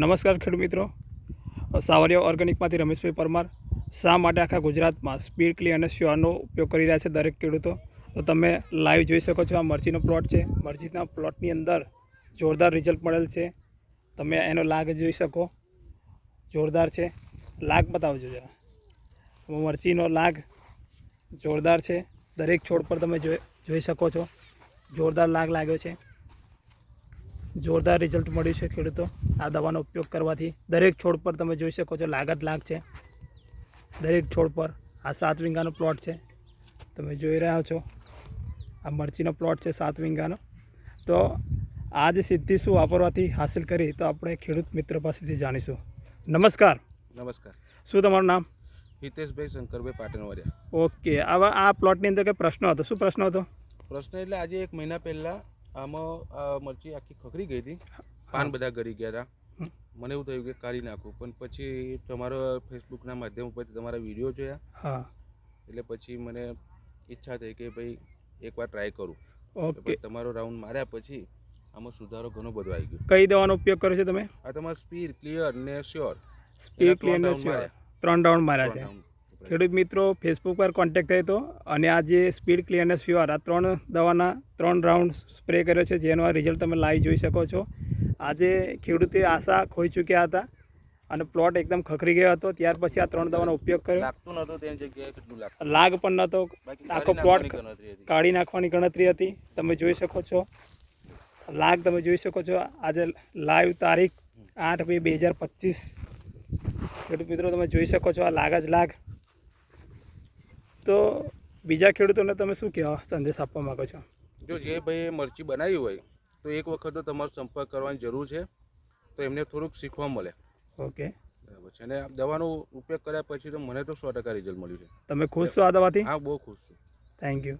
નમસ્કાર ખેડૂત મિત્રો. સાવરિયા ઓર્ગેનિકમાંથી રમેશભાઈ પરમાર. શા માટે આખા ગુજરાતમાં સ્પીડ ક્લી અને શ્યોરનો ઉપયોગ કરી રહ્યા છે દરેક ખેડૂતો? તો તમે લાઈવ જોઈ શકો છો આ મરચીનો પ્લોટ છે. મરચીના પ્લોટની અંદર જોરદાર રિઝલ્ટ મળેલ છે. તમે એનો લાગ જોઈ શકો. જોરદાર છે. લાગ બતાવજો જરા. મરચીનો લાગ જોરદાર છે. દરેક છોડ પર તમે જોઈ શકો છો. જોરદાર લાગ લાગ્યો છે. જોરદાર રિઝલ્ટ મળ્યું છે ખેડૂતો. આ દવાનો ઉપયોગ કરવાથી દરેક છોડ પર તમે જોઈ શકો છો લાગત લાગ છે. દરેક છોડ પર આ સાત વિંગાનો પ્લોટ છે. તમે જોઈ રહ્યા છો. આ મરચીનો પ્લોટ છે સાત વિંગાનો. તો આ જે સિદ્ધિ શું વાપરવાથી હાંસિલ કરી તો આપણે ખેડૂત મિત્ર પાસેથી જાણીશું. નમસ્કાર. નમસ્કાર. શું તમારું નામ? હિતેશભાઈ શંકરભાઈ પાટણવાડિયા. ઓકે. આવા આ પ્લોટની અંદર કંઈ પ્રશ્ન હતો? શું પ્રશ્ન હતો? પ્રશ્ન એટલે આજે એક મહિના પહેલા આમાં મરચી આખી ખખરી ગઈ હતી. પાન બધા ગળી ગયા હતા. મને એવું થયું કે કાઢી નાખું. પણ પછી તમારો ફેસબુકના માધ્યમ ઉપરથી તમારા વીડિયો જોયા. હા. એટલે પછી મને ઈચ્છા થઈ કે ભાઈ એકવાર ટ્રાય કરું. ઓકે તમારો રાઉન્ડ માર્યા પછી આમાં સુધારો ઘણો બધો આવી ગયો. કઈ દવાનો ઉપયોગ કર્યો છે તમે? આ તમારો સ્પીડ ક્લિયર ને શ્યોર સ્પીડ ક્લિયર ત્રણ રાઉન્ડ માર્યા. છે. ખેડૂત મિત્રો ફેસબુક પર કોન્ટેક્ટ થયો હતો અને આ જે સ્પીડ ક્લિયરનેસ ફ્યુઆર આ ત્રણ દવાના ત્રણ રાઉન્ડ સ્પ્રે કર્યો છે જેનો આ રિઝલ્ટ તમે લાઈવ જોઈ શકો છો. આજે ખેડૂતે આશા ખોઈ ચૂક્યા હતા અને પ્લોટ એકદમ ખખરી ગયો હતો. ત્યાર પછી આ ત્રણ દવાનો ઉપયોગ કર્યો. લાગતું નહોતું તેની જગ્યાએ લાગ પણ નહોતો. આખો હતી. કાઢી નાખવાની ગણતરી હતી. તમે જોઈ શકો છો. લાગ તમે જોઈ શકો છો. આજે લાઈવ તારીખ આઠ બે બે હજાર પચીસ. ખેડૂત મિત્રો તમે જોઈ શકો છો આ લાગ જ લાગ. તો બીજા ખેડૂતોને તમે શું કહેવા સંદેશ આપવા માગો છો? જો જે ભાઈએ મરચી બનાવી હોય તો એક વખત તો તમારો સંપર્ક કરવાની જરૂર છે. તો એમને થોડુંક શીખવા મળે. ઓકે. બરાબર છે. અને દવાનો ઉપયોગ કર્યા પછી તો મને તો સો ટકા રિઝલ્ટ મળ્યું છે. તમે ખુશ છો આ દવાથી? હા બહુ ખુશ છું. Thank you